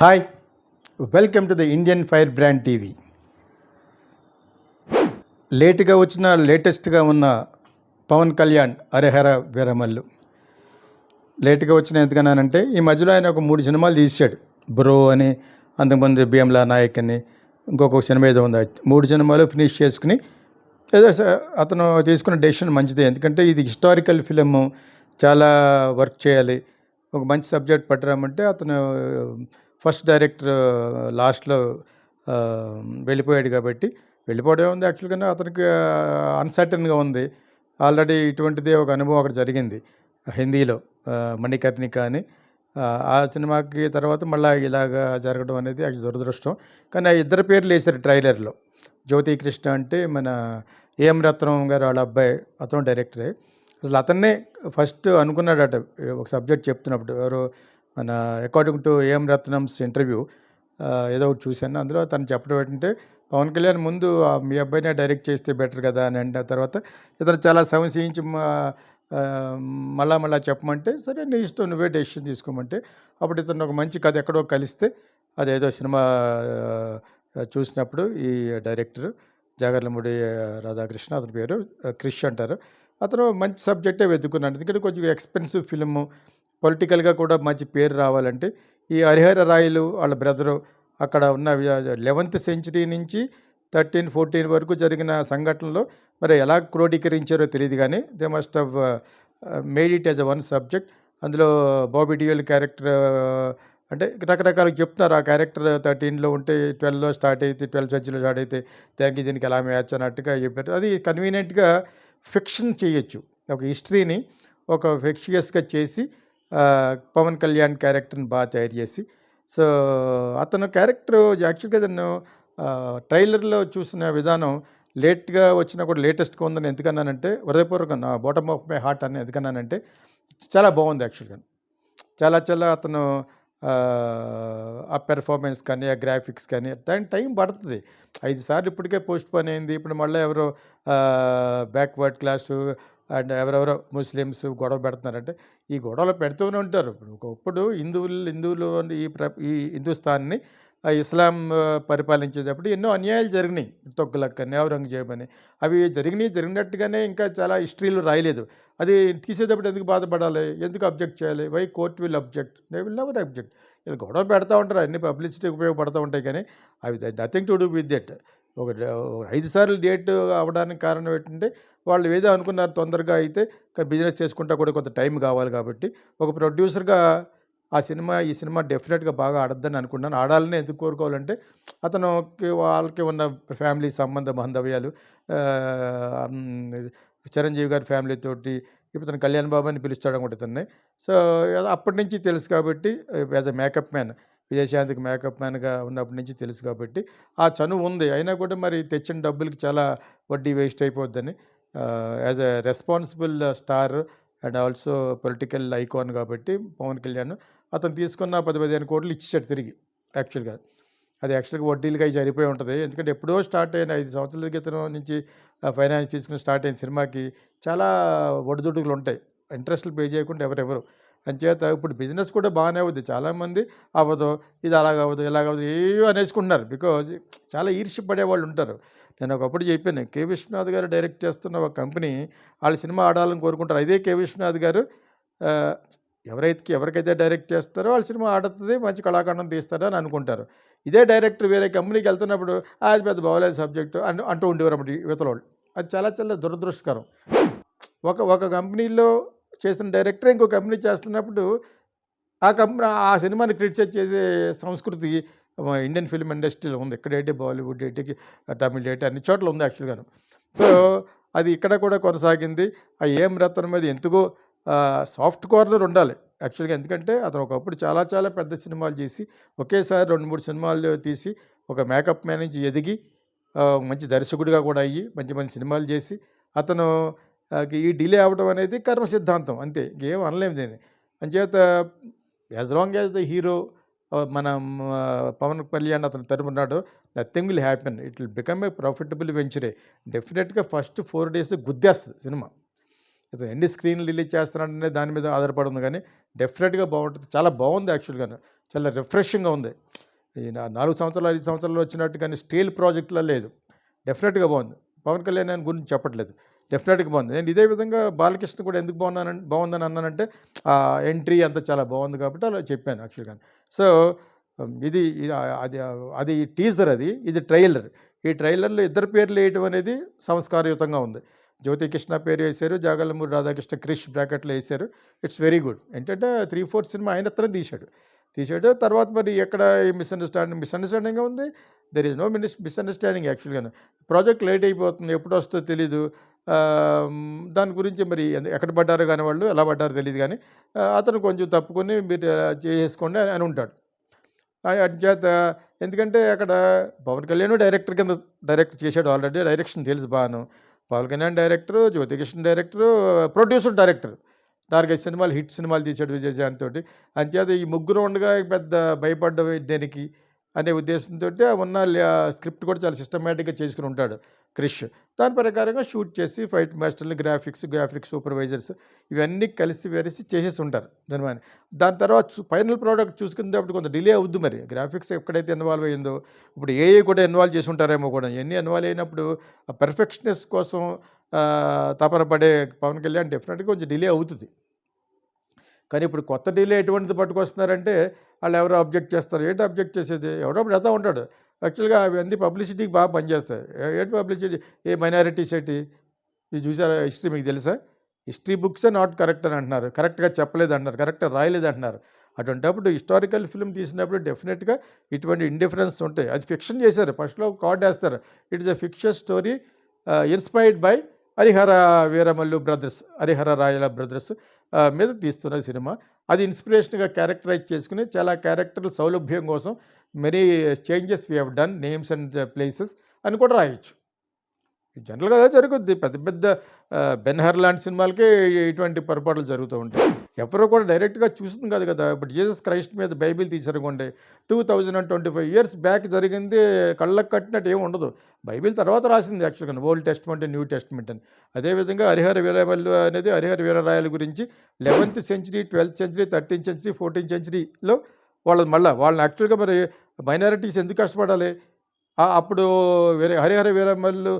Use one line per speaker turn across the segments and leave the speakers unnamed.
Hi welcome to the Indian fire brand TV. లేటుగా వచ్చిన లేటెస్ట్గా ఉన్న పవన్ కళ్యాణ్ హరిహర వీరమల్లు. లేటుగా వచ్చిన ఎందుకన్నానంటే ఈ మధ్యలో ఆయన ఒక మూడు సినిమాలు తీశాడు. బ్రో అని అంతకుముందు భీమ్లా నాయక్ అని ఇంకొక సినిమా ఏదో ఉంది. మూడు సినిమాలు ఫినిష్ చేసుకుని ఏదో అతను తీసుకున్న డెసిషన్ మంచిదే. ఎందుకంటే ఇది హిస్టారికల్ ఫిలిం చాలా వర్క్ చేయాలి. ఒక మంచి సబ్జెక్ట్ పట్టరామంటే అతను ఫస్ట్ డైరెక్టర్ లాస్ట్లో వెళ్ళిపోయాడు కాబట్టి వెళ్ళిపోవడమే ఉంది యాక్చువల్గా అతనికి అన్సర్టన్గా ఉంది. ఆల్రెడీ ఇటువంటిదే ఒక అనుభవం అక్కడ జరిగింది హిందీలో మణికర్ణిక అని. ఆ, సినిమాకి తర్వాత మళ్ళీ ఇలాగా జరగడం అనేది దురదృష్టం. కానీ ఆ ఇద్దరు పేర్లు వేశారు ట్రైలర్లో. జ్యోతి కృష్ణ అంటే మన ఏఎం రత్నం గారు వాళ్ళ అబ్బాయి అతను డైరెక్టరే. అసలు అతన్నే ఫస్ట్ అనుకున్నాడట ఒక సబ్జెక్ట్ చెప్తున్నప్పుడు. ఎవరు మన according to AM Ratnam's interview ఏదో ఒకటి చూశాను. అందులో తను చెప్పడం ఏంటంటే పవన్ కళ్యాణ్ ముందు "ఆ, మీ అబ్బాయినే డైరెక్ట్ చేస్తే బెటర్ కదా అని అంటే. తర్వాత ఇతను చాలా సంశయించి మా- మళ్ళా మళ్ళా చెప్పమంటే సరే నీ ఇష్టం నువ్వే డెసిషన్ తీసుకోమంటే అప్పుడు ఇతను ఒక మంచి కథ ఎక్కడో కలిస్తే అదేదో సినిమా చూసినప్పుడు ఈ డైరెక్టర్ జాగర్లమూడి రాధాకృష్ణ అతని పేరు క్రిష్ అంటారు. అతను మంచి సబ్జెక్టే వెతుకున్నాడు ఎందుకంటే కొంచెం ఎక్స్పెన్సివ్ ఫిలిము పొలిటికల్గా కూడా మంచి పేరు రావాలంటే ఈ హరిహర రాయలు వాళ్ళ బ్రదరు అక్కడ ఉన్న లెవెంత్ సెంచరీ నుంచి థర్టీన్ ఫోర్టీన్ వరకు జరిగిన సంఘటనలో మరి ఎలా క్రోడీకరించారో తెలియదు కానీ they must have made it as a one subject. అందులో బాబీ డియోల్ క్యారెక్టర్ అంటే రకరకాలు చెప్తున్నారు. ఆ క్యారెక్టర్ థర్టీన్లో ఉంటే ట్వెల్వ్లో స్టార్ట్ అయితే ట్వెల్వ్ సెంచరీలో స్టార్ట్ అయితే దానికి దీనికి ఎలా మ్యాచ్ అన్నట్టుగా చెప్పారు. అది కన్వీనియంట్గా ఫిక్షన్ చేయొచ్చు. ఒక హిస్టరీని ఒక ఫిక్షియస్గా చేసి పవన్ కళ్యాణ్ క్యారెక్టర్ని బాగా తయారు చేసి. సో అతను క్యారెక్టర్ యాక్చువల్గా నన్ను ట్రైలర్లో చూసిన విధానం లేట్గా వచ్చినా కూడా లేటెస్ట్గా ఉందని ఎందుకన్నానంటే హృదయపూర్వకం నా బాటమ్ ఆఫ్ మై హార్ట్ అని ఎందుకన్నానంటే చాలా బాగుంది యాక్చువల్గా. చాలా చాలా అతను ఆ, పెర్ఫార్మెన్స్ కానీ ఆ గ్రాఫిక్స్ కానీ దాని టైం పడుతుంది. ఐదు సార్లు ఇప్పటికే పోస్ట్ పోన్ అయింది. ఇప్పుడు మళ్ళీ ఎవరో బ్యాక్వర్డ్ క్లాసు అండ్ ఎవరెవరో ముస్లిమ్స్ గొడవ పెడుతున్నారంటే ఈ గొడవలు పెడుతూనే ఉంటారు. ఇప్పుడు ఒకప్పుడు హిందువులు హిందువులు ఈ ప్ర ఈ హిందుస్థాన్ని ఇస్లాం పరిపాలించేటప్పుడు ఎన్నో అన్యాయాలు జరిగినాయి. తొక్కులక్ అని ఔరంగజేబ్ అని అవి జరిగినాయి. జరిగినట్టుగానే ఇంకా చాలా హిస్టరీలు రాయలేదు. అది తీసేటప్పుడు ఎందుకు బాధపడాలి? ఎందుకు అబ్జెక్ట్ చేయాలి? Why court will object? They will never object. వీళ్ళు గొడవ పెడతా ఉంటారు. అన్ని పబ్లిసిటీ ఉపయోగపడుతూ ఉంటాయి కానీ అవి nothing to do with that ఒక ఐదు సార్లు డేట్ అవ్వడానికి కారణం ఏంటంటే వాళ్ళు ఏదో అనుకున్నారు తొందరగా అయితే బిజినెస్ చేసుకుంటా కూడా కొంత టైం కావాలి కాబట్టి ఒక ప్రొడ్యూసర్గా ఆ సినిమా ఈ సినిమా డెఫినెట్గా బాగా ఆడద్దని అనుకున్నాను. ఆడాలని ఎందుకు కోరుకోవాలంటే అతను వాళ్ళకి ఉన్న ఫ్యామిలీ సంబంధ బాంధవ్యాలు చిరంజీవి గారి ఫ్యామిలీ తోటి ఇప్పుడు తను కళ్యాణ్ బాబు అని పిలుస్తాడు అనుకుంటున్నాయి సో అప్పటి నుంచి తెలుసు కాబట్టి యాజ్ అ మేకప్ మ్యాన్ విజయశాంతికి మేకప్ మ్యాన్గా ఉన్నప్పటి నుంచి తెలుసు కాబట్టి ఆ చనువు ఉంది. అయినా కూడా మరి తెచ్చిన డబ్బులకి చాలా వడ్డీ waste అయిపోద్దని. As a responsible star and also political icon కాబట్టి పవన్ కళ్యాణ్ అతను తీసుకున్న పది పదిహేను కోట్లు ఇచ్చాడు తిరిగి యాక్చువల్గా. అది యాక్చువల్గా వడ్డీలుగా జరిపోయి సరిపోయి ఉంటుంది. ఎందుకంటే ఎప్పుడో స్టార్ట్ అయిన ఐదు సంవత్సరాల క్రితం నుంచి ఫైనాన్స్ తీసుకుని స్టార్ట్ అయిన సినిమాకి చాలా ఒడిదుడుకులు ఉంటాయి. ఇంట్రెస్ట్లు పే చేయకుండా ఎవరెవరు. అంచేత ఇప్పుడు బిజినెస్ కూడా బాగానే అవుద్ది. చాలామంది అవ్వదు ఇది అలాగ అవ్వదు ఇలాగ అవ్వదు ఏవో అనేసుకుంటున్నారు. బికాజ్ చాలా ఈర్ష్య పడే వాళ్ళు ఉంటారు. నేను ఒకప్పుడు చెప్పాను కే. విశ్వనాథ్ గారు డైరెక్ట్ చేస్తున్న ఒక కంపెనీ వాళ్ళ సినిమా ఆడాలని కోరుకుంటారు. అదే కే. విశ్వనాథ్ గారు ఎవరైతే ఎవరికైతే డైరెక్ట్ చేస్తారో వాళ్ళ సినిమా ఆడుతుంది మంచి కళాఖండం తీస్తారు అని అనుకుంటారు. ఇదే డైరెక్టర్ వేరే కంపెనీకి వెళ్తున్నప్పుడు అది పెద్ద బాగోలేదు సబ్జెక్టు అంటూ అంటూ ఉండేవారు అప్పుడు యువతలో అది చాలా చాలా దురదృష్టకరం. ఒక ఒక కంపెనీలో చేసిన డైరెక్టర్ ఇంకో కంపెనీ చేస్తున్నప్పుడు ఆ కంపెనీ ఆ సినిమాని క్రిటిసైజ్ చేసే సంస్కృతి ఇండియన్ ఫిల్మ్ ఇండస్ట్రీలో ఉంది. ఎక్కడైతే బాలీవుడ్ ఏంటి తమిళ్ ఏంటి అన్ని చోట్ల ఉంది యాక్చువల్గాను. సో అది ఇక్కడ కూడా కొనసాగింది. ఆ ఏం రత్నం మీద ఎందుకో సాఫ్ట్ కార్నర్ ఉండాలి యాక్చువల్గా. ఎందుకంటే అతను ఒకప్పుడు చాలా చాలా పెద్ద సినిమాలు చేసి ఒకేసారి రెండు మూడు సినిమాలు తీసి ఒక మేకప్ మ్యాన్ నుంచి ఎదిగి మంచి దర్శకుడిగా కూడా అయ్యి మంచి మంచి సినిమాలు చేసి అతను ఈ డిలే అవ్వడం అనేది కర్మ సిద్ధాంతం. అంతే ఇంకేం అనలేము దీన్ని. అంచేత as long as the hero మన పవన్ కళ్యాణ్ అతను తరుమున్నాడు nothing will happen. It will become a profitable వెంచరే. డెఫినెట్గా ఫస్ట్ ఫోర్ డేస్ గుద్దేస్తుంది సినిమా. ఇతను ఎన్ని స్క్రీన్లు రిలీజ్ చేస్తున్నాడనే దాని మీద ఆధారపడి ఉంది కానీ డెఫినెట్గా బాగుంటుంది. చాలా బాగుంది యాక్చువల్గా. చాలా రిఫ్రెషింగ్గా ఉంది. నాలుగు సంవత్సరాలు ఐదు సంవత్సరాలు వచ్చినట్టు కానీ స్టీల్ ప్రాజెక్టులో లేదు. డెఫినెట్గా బాగుంది. పవన్ కళ్యాణ్ అని గురించి చెప్పట్లేదు. డెఫినెట్గా బాగుంది. నేను ఇదే విధంగా బాలకృష్ణ కూడా ఎందుకు బాగున్నాను బాగుందని అన్నానంటే ఆ ఎంట్రీ అంతా చాలా బాగుంది కాబట్టి అలా చెప్పాను యాక్చువల్గా సో ఇది అది అది టీజర్ అది ఇది ట్రైలర్. ఈ ట్రైలర్లో ఇద్దరు పేర్లు వేయటం అనేది సంస్కారయుతంగా ఉంది. జ్యోతి కృష్ణ పేరు వేశారు జాగలమూరి రాధాకృష్ణ క్రిష్ బ్రాకెట్లో వేశారు. It's very good. ఏంటంటే త్రీ ఫోర్త్ సినిమా ఆయన అతను తీశాడు. తీసాడు తర్వాత మరి ఎక్కడ మిస్అండర్స్టాండింగ్ మిస్అండర్స్టాండింగ్ ఉంది there is no miss misunderstanding యాక్చువల్గా ప్రాజెక్ట్ లేట్ అయిపోతుంది ఎప్పుడు వస్తుందో తెలీదు. దాని గురించి మరి ఎక్కడ పడ్డారు కానీ వాళ్ళు ఎలా పడ్డారో తెలియదు కానీ అతను కొంచెం తప్పుకొని మీరు చేసుకోండి అని అని ఉంటాడు. ఆ చేత ఎందుకంటే అక్కడ పవన్ కళ్యాణ్ డైరెక్టర్ కింద డైరెక్ట్ చేశాడు ఆల్రెడీ డైరెక్షన్ తెలుసు Banu Pawan Kalyan director Jyothi Krishna director producer director. నాలుగైదు సినిమాలు హిట్ సినిమాలు తీశాడు విజయశాంతి తోటి అంచేత ఈ ముగ్గురు ఉండగా పెద్ద భయపడ్డ దేనికి? అనే ఉద్దేశంతో ఉన్న స్క్రిప్ట్ కూడా చాలా సిస్టమేటిక్గా చేసుకుని ఉంటాడు క్రిష్. దాని ప్రకారంగా షూట్ చేసి ఫైట్ మాస్టర్లు గ్రాఫిక్స్ గ్రాఫిక్స్ సూపర్వైజర్స్ ఇవన్నీ కలిసి వెరిసి చేసేసి ఉంటారు దాని దాని తర్వాత ఫైనల్ ప్రోడక్ట్ చూసుకునేటప్పుడు కొంత డిలే అవుద్ది మరి. గ్రాఫిక్స్ ఎక్కడైతే ఇన్వాల్వ్ అయ్యిందో ఇప్పుడు ఏఏ కూడా ఇన్వాల్వ్ చేసి ఉంటారేమో కూడా. ఎన్ని ఇన్వాల్వ్ అయినప్పుడు పర్ఫెక్షనెస్ కోసం తపన పడే పవన్ కళ్యాణ్ డెఫినెట్గా కొంచెం డిలే అవుతుంది. కానీ ఇప్పుడు కొత్త డీలే ఎటువంటిది పట్టుకొస్తున్నారంటే వాళ్ళు ఎవరో అబ్జెక్ట్ చేస్తారు. ఏంటి అబ్జెక్ట్ చేసేది? ఎవడో పెడతా ఉంటాడు. యాక్చువల్గా అవన్నీ పబ్లిసిటీకి బాగా పనిచేస్తాయి. ఏంటి పబ్లిసిటీ? ఏ మైనారిటీస్ ఏంటి ఇది చూసారా హిస్టరీ మీకు తెలుసా? హిస్టరీ బుక్సే నాట్ కరెక్ట్ అని అంటున్నారు. కరెక్ట్గా చెప్పలేదు అంటున్నారు కరెక్ట్గా రాయలేదు అంటున్నారు అటువంటిప్పుడు హిస్టారికల్ ఫిల్మ్ తీసినప్పుడు డెఫినెట్గా ఇటువంటి ఇండిఫరెన్స్ ఉంటాయి. అది ఫిక్షన్ చేశారు. ఫస్ట్లో కార్డ్ వేస్తారు. It is a fiction story inspired by Harihara Veeramallu brothers. Harihara Rayala brothers. మీద తీస్తున్న సినిమా. అది ఇన్స్పిరేషన్గా క్యారెక్టరైజ్ చేసుకుని చాలా క్యారెక్టర్ల సౌలభ్యం కోసం many changes we have done names and places అని కూడా రాయొచ్చు. జనరల్గా అదే జరుగుద్ది. పెద్ద పెద్ద బెన్హర్ లాంటి సినిమాలకే ఇటువంటి పొరపాట్లు జరుగుతూ ఉంటాయి. ఎవరో కూడా డైరెక్ట్గా చూస్తుంది కాదు కదా! ఇప్పుడు జీసస్ క్రైస్ట్ మీద Bible తీసారనుకోండి two thousand and twenty five years back జరిగింది కళ్ళకు కట్టినట్టు ఏమి ఉండదు. బైబిల్ తర్వాత రాసింది యాక్చువల్గా ఓల్డ్ టెస్ట్మెంట్ న్యూ టెస్ట్మెంట్ అని. అదేవిధంగా హరిహర వీరవల్లు అనేది హరిహర వీరరాయల గురించి eleventh century twelfth century thirteenth century fourteenth సెంచరీలో వాళ్ళది మళ్ళీ వాళ్ళని యాక్చువల్గా మరి మైనారిటీస్ ఎందుకు కష్టపడాలి? అప్పుడు వేరే హరిహర వీరమల్లు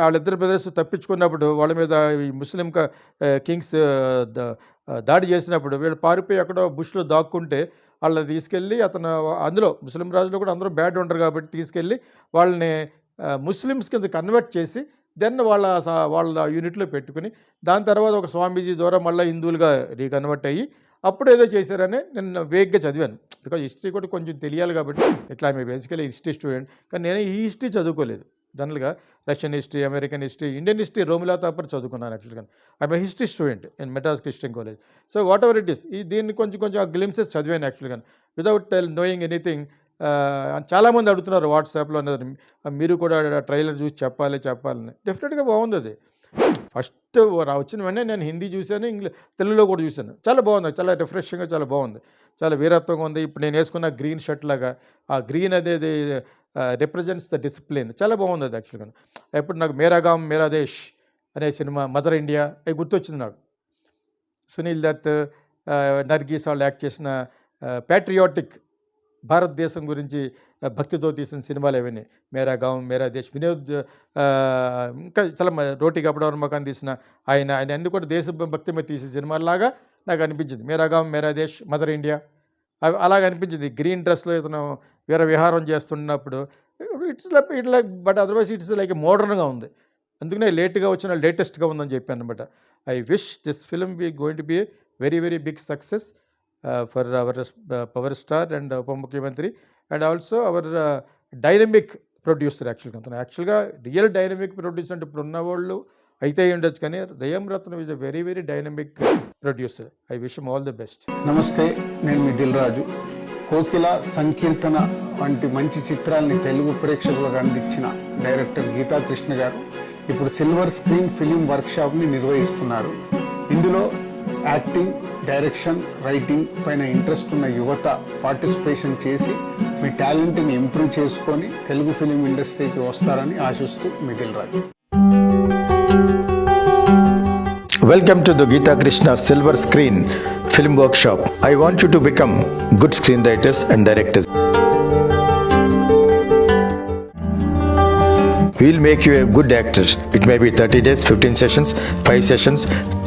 వాళ్ళిద్దరు బ్రదర్స్ తప్పించుకున్నప్పుడు వాళ్ళ మీద ఈ ముస్లిం కింగ్స్ దాడి చేసినప్పుడు వీళ్ళు పారిపోయి ఎక్కడో బుష్లో దాక్కుంటే వాళ్ళని తీసుకెళ్ళి అతను అందులో ముస్లిం రాజులు కూడా అందరూ బ్యాడ్ ఉండరు కాబట్టి తీసుకెళ్ళి వాళ్ళని ముస్లిమ్స్ కింద కన్వర్ట్ చేసి దెన్ వాళ్ళ స- వాళ్ళ యూనిట్లో పెట్టుకుని దాని తర్వాత ఒక స్వామీజీ ద్వారా మళ్ళీ హిందువులుగా రీకన్వర్ట్ అయ్యి అప్పుడు ఏదో చేశారని నేను వేగ్గా చదివాను. బికాజ్ హిస్టరీ కూడా కొంచెం తెలియాలి కాబట్టి ఇట్లా మీ బేసికలీ హిస్టరీ స్టూడెంట్. కానీ నేను ఈ హిస్టరీ చదువుకోలేదు. జనరల్గా Russian history American history Indian history Romila Thapar చదువుకున్నాను యాక్చువల్గా I'm history student in Madras Christian college so whatever it is ఈ దీన్ని కొంచెం కొంచెం ఆ గ్లిమ్సెస్ చదివాను యాక్చువల్గా వితౌట్ టెల్ నోయింగ్ ఎనీథింగ్ చాలామంది అడుగుతున్నారు వాట్సాప్లో అన్నది. మీరు కూడా ట్రైలర్ చూసి చెప్పాలి చెప్పాలని. డెఫినెట్గా బాగుంది అది. ఫస్ట్ వచ్చిన వెంటనే నేను హిందీ చూశాను ఇంగ్లీష్ తెలుగులో కూడా చూశాను. చాలా బాగుంది చాలా రిఫ్రెషింగ్గా చాలా బాగుంది. చాలా వీరత్వంగా ఉంది. ఇప్పుడు నేను వేసుకున్న గ్రీన్ షర్ట్ లాగా ఆ గ్రీన్ అనేది రిప్రజెంట్స్ ద డిసిప్లిన్ చాలా బాగుంది అది యాక్చువల్గా ఎప్పుడు నాకు మేరా గామ్ మేరా దేశ్ అనే సినిమా మదర్ ఇండియా అవి గుర్తొచ్చింది నాకు. సునీల్ దత్ నర్గీస్ వాళ్ళు యాక్ట్ చేసిన ప్యాట్రియాటిక్ భారతదేశం గురించి భక్తితో తీసిన సినిమాలు ఇవన్నీ మేరా గాం మేరా దేశ్ వినోద్ ఇంకా చాలా రోటీ కపడవర్ మకాన్ తీసిన ఆయన ఆయన అన్ని కూడా దేశభక్తి మీద తీసే సినిమాలాగా నాకు అనిపించింది. మేరా గాం మేరా దేశ్ మదర్ ఇండియా. అవి అలాగ అనిపించింది. గ్రీన్ డ్రెస్లో ఇతను వీర విహారం చేస్తున్నప్పుడు it's like it like but otherwise it's like మోడర్న్గా ఉంది. అందుకనే లేట్గా వచ్చిన లేటెస్ట్గా ఉందని చెప్పాను అనమాట I wish this film be going to be very very big success. For our power star and ఉప ముఖ్యమంత్రి. And also our dynamic producer యాక్చువల్గా అతను యాక్చువల్గా రియల్ డైనమిక్ ప్రొడ్యూసర్ అంటే ఇప్పుడు ఉన్నవాళ్ళు అయితే ఉండొచ్చు కానీ దయం Ratnam is a very very dynamic producer I wish all the best
నమస్తే నేను మీ దిల్ రాజు. కోకిల సంకీర్తన వంటి మంచి చిత్రాల్ని తెలుగు ప్రేక్షకులకు అందించిన డైరెక్టర్ గీతా కృష్ణ గారు ఇప్పుడు సిల్వర్ స్క్రీన్ ఫిలిం వర్క్షాప్ని నిర్వహిస్తున్నారు. ఇందులో యాక్టింగ్ డైరెక్షన్ రైటింగ్ పైన ఇంట్రెస్ట్ ఉన్న యువత పార్టిసిపేషన్ చేసి మీ టాలెంట్ని ఇంప్రూవ్ చేసుకుని తెలుగు ఫిలిం ఇండస్ట్రీకి వస్తారని ఆశిస్తూ మిగిల్ రాజు.
Welcome to the Geetha Krishna silver screen film workshop I want you to become good screen writers and directors will make you a good actor it may be thirty days fifteen sessions five sessions